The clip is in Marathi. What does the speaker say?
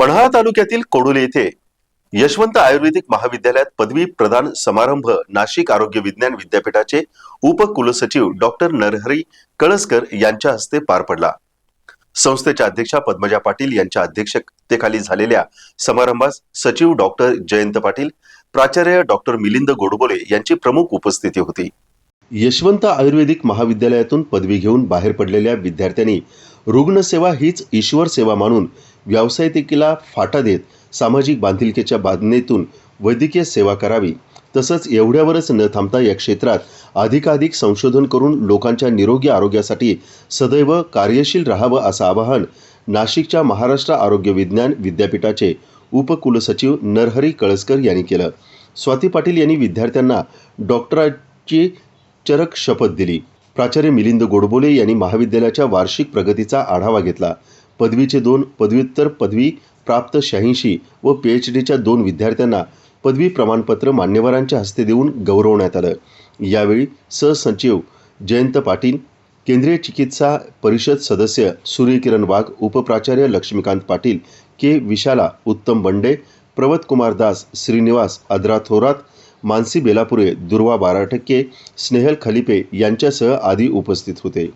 पन्हाळा तालुक्यातील कोडोली येथे यशवंत आयुर्वेदिक महाविद्यालयात पदवी प्रदान समारंभ नाशिक आरोग्य विज्ञान विद्यापीठाचे उपकुलसचिव डॉक्टर नरहरी कळसकर यांच्या हस्ते पार पडला. संस्थेच्या अध्यक्षा पद्मजा पाटील यांच्या अध्यक्षतेखाली झालेल्या समारंभास सचिव डॉक्टर जयंत पाटील प्राचार्य डॉक्टर मिलिंद गोडबोले यांची प्रमुख उपस्थिती होती. यशवंत आयुर्वेदिक महाविद्यालयातून पदवी घेऊन बाहेर पडलेल्या विद्यार्थ्यांनी रुग्णसेवा हीच ईश्वर सेवा मानून व्यावसायिकीला फाटा देत सामाजिक बांधिलकीच्या बांधणीतून वैद्यकीय सेवा करावी. तसंच एवढ्यावरच न थांबता या क्षेत्रात अधिकाधिक संशोधन करून लोकांच्या निरोगी आरोग्यासाठी सदैव कार्यशील राहावं असं आवाहन नाशिकच्या महाराष्ट्र आरोग्य विज्ञान विद्यापीठाचे उपकुलसचिव नरहरी कळसकर यांनी केलं. स्वाती पाटील यांनी विद्यार्थ्यांना डॉक्टराची चरक शपथ दिली. प्राचार्य मिलिंद गोडबोले यांनी महाविद्यालयाच्या वार्षिक प्रगतीचा आढावा घेतला. पदवीचे दोन पदव्युत्तर पदवी प्राप्त शहाऐंशी व पी एच डीच्या दोन विद्यार्थ्यांना पदवी प्रमाणपत्र मान्यवरांच्या हस्ते देऊन गौरवण्यात आलं. यावेळी सहसचिव जयंत पाटील केंद्रीय चिकित्सा परिषद सदस्य सूर्यकिरण वाघ उपप्राचार्य लक्ष्मीकांत पाटील के विशाला उत्तम बंडे प्रवत कुमार दास श्रीनिवास अद्रा थोरात मानसी बेलापुरे दुर्वा बाराटक्के स्नेहल खलिपे यांच्यासह आदी उपस्थित होते.